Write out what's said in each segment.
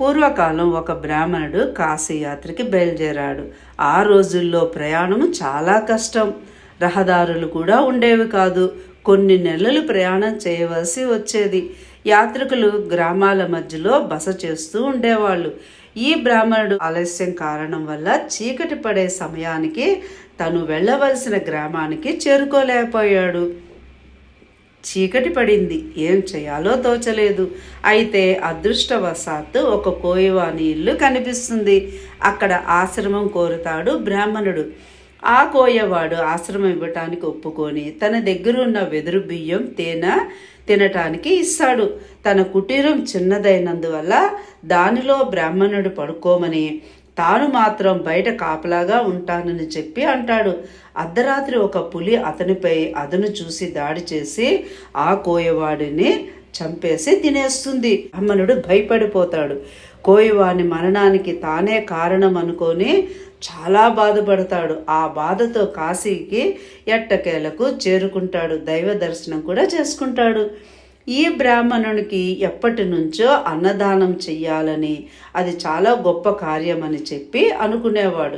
పూర్వకాలం ఒక బ్రాహ్మణుడు కాశీయాత్రకి బయలుదేరాడు. ఆ రోజుల్లో ప్రయాణము చాలా కష్టం. రహదారులు కూడా ఉండేవి కాదు. కొన్ని నెలలు ప్రయాణం చేయవలసి వచ్చేది. యాత్రికులు గ్రామాల మధ్యలో బస చేస్తూ ఉండేవాళ్ళు. ఈ బ్రాహ్మణుడు ఆలస్యం కారణం వల్ల చీకటి పడే సమయానికి తను వెళ్ళవలసిన గ్రామానికి చేరుకోలేకపోయాడు. చీకటి పడింది. ఏం చేయాలో తోచలేదు. అయితే అదృష్టవశాత్తు ఒక కోయవాని ఇల్లు కనిపిస్తుంది. అక్కడ ఆశ్రమం కోరుతాడు బ్రాహ్మణుడు. ఆ కోయవాడు ఆశ్రమం ఇవ్వటానికి ఒప్పుకొని తన దగ్గర ఉన్న వెదురు బియ్యం తేనె తినటానికి ఇస్తాడు. తన కుటీరం చిన్నదైనందువల్ల దానిలో బ్రాహ్మణుడు పడుకోమని తాను మాత్రం బయట కాపలాగా ఉంటానని చెప్పి అంటాడు. అర్ధరాత్రి ఒక పులి అతనిపై అతను చూసి దాడి చేసి ఆ కోయవాడిని చంపేసి తినేస్తుంది. బ్రాహ్మణుడు భయపడిపోతాడు. కోయవాని మరణానికి తానే కారణం అనుకొని చాలా బాధపడతాడు. ఆ బాధతో కాశీకి ఎట్టకేలకు చేరుకుంటాడు. దైవ దర్శనం కూడా చేసుకుంటాడు. ఈ బ్రాహ్మణునికి ఎప్పటి నుంచో అన్నదానం చెయ్యాలని అది చాలా గొప్ప కార్యమని చెప్పి అనుకునేవాడు.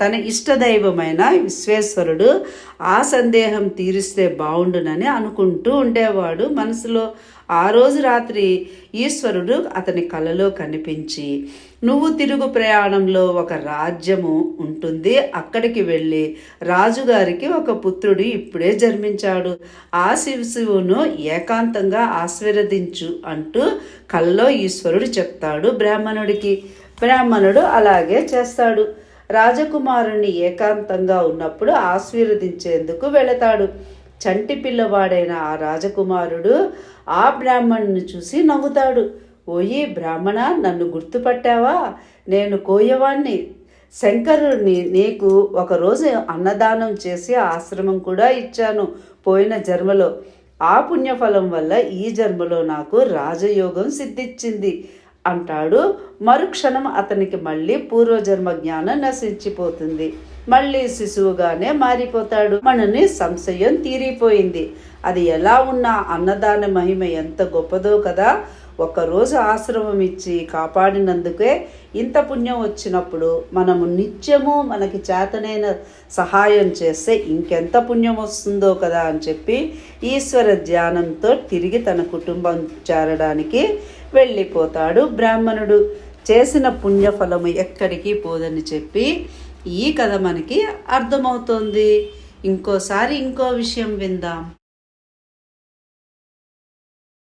తన ఇష్టదైవమైన విశ్వేశ్వరుడు ఆ సందేహం తీరిస్తే బాగుండునని అనుకుంటూ ఉండేవాడు. మనసులో ఆ రోజు రాత్రి ఈశ్వరుడు అతని కలలో కనిపించి నువ్వు తిరుగు ప్రయాణంలో ఒక రాజ్యము ఉంటుంది. అక్కడికి వెళ్ళి రాజుగారికి ఒక పుత్రుడు ఇప్పుడే జన్మించాడు. ఆ శిశువును ఏకాంతంగా ఆశీర్వదించు అంటూ కలలో ఈశ్వరుడు చెప్తాడు బ్రాహ్మణుడికి. బ్రాహ్మణుడు అలాగే చేస్తాడు. రాజకుమారుణ్ణి ఏకాంతంగా ఉన్నప్పుడు ఆశీర్వదించేందుకు వెళతాడు. చంటి పిల్లవాడైన ఆ రాజకుమారుడు ఆ బ్రాహ్మణ్ని చూసి నవ్వుతాడు. ఓయి బ్రాహ్మణ నన్ను గుర్తుపట్టావా? నేను కోయవాణ్ణి. శంకరుని నీకు ఒకరోజు అన్నదానం చేసి ఆశ్రమం కూడా ఇచ్చాను పోయిన జన్మలో. ఆ పుణ్యఫలం వల్ల ఈ జన్మలో నాకు రాజయోగం సిద్ధించింది అంటాడు. మరుక్షణం అతనికి మళ్ళీ పూర్వజన్మ జ్ఞానం నశించిపోతుంది. మళ్ళీ శిశువుగానే మారిపోతాడు. మనని సంశయం తీరిపోయింది. అది ఎలా ఉన్నా అన్నదాన మహిమ ఎంత గొప్పదో కదా. ఒక్కరోజు ఆశ్రమం ఇచ్చి కాపాడినందుకే ఇంత పుణ్యం వచ్చినప్పుడు మనము నిత్యము మనకి చేతనైన సహాయం చేస్తే ఇంకెంత పుణ్యం వస్తుందో కదా అని చెప్పి ఈశ్వర ధ్యానంతో తిరిగి తన కుటుంబం చేరడానికి వెళ్ళిపోతాడు బ్రాహ్మణుడు. చేసిన పుణ్యఫలము ఎక్కడికి పోదని చెప్పి ఈ కథ మనకి అర్థమవుతోంది. ఇంకోసారి ఇంకో విషయం విందాం.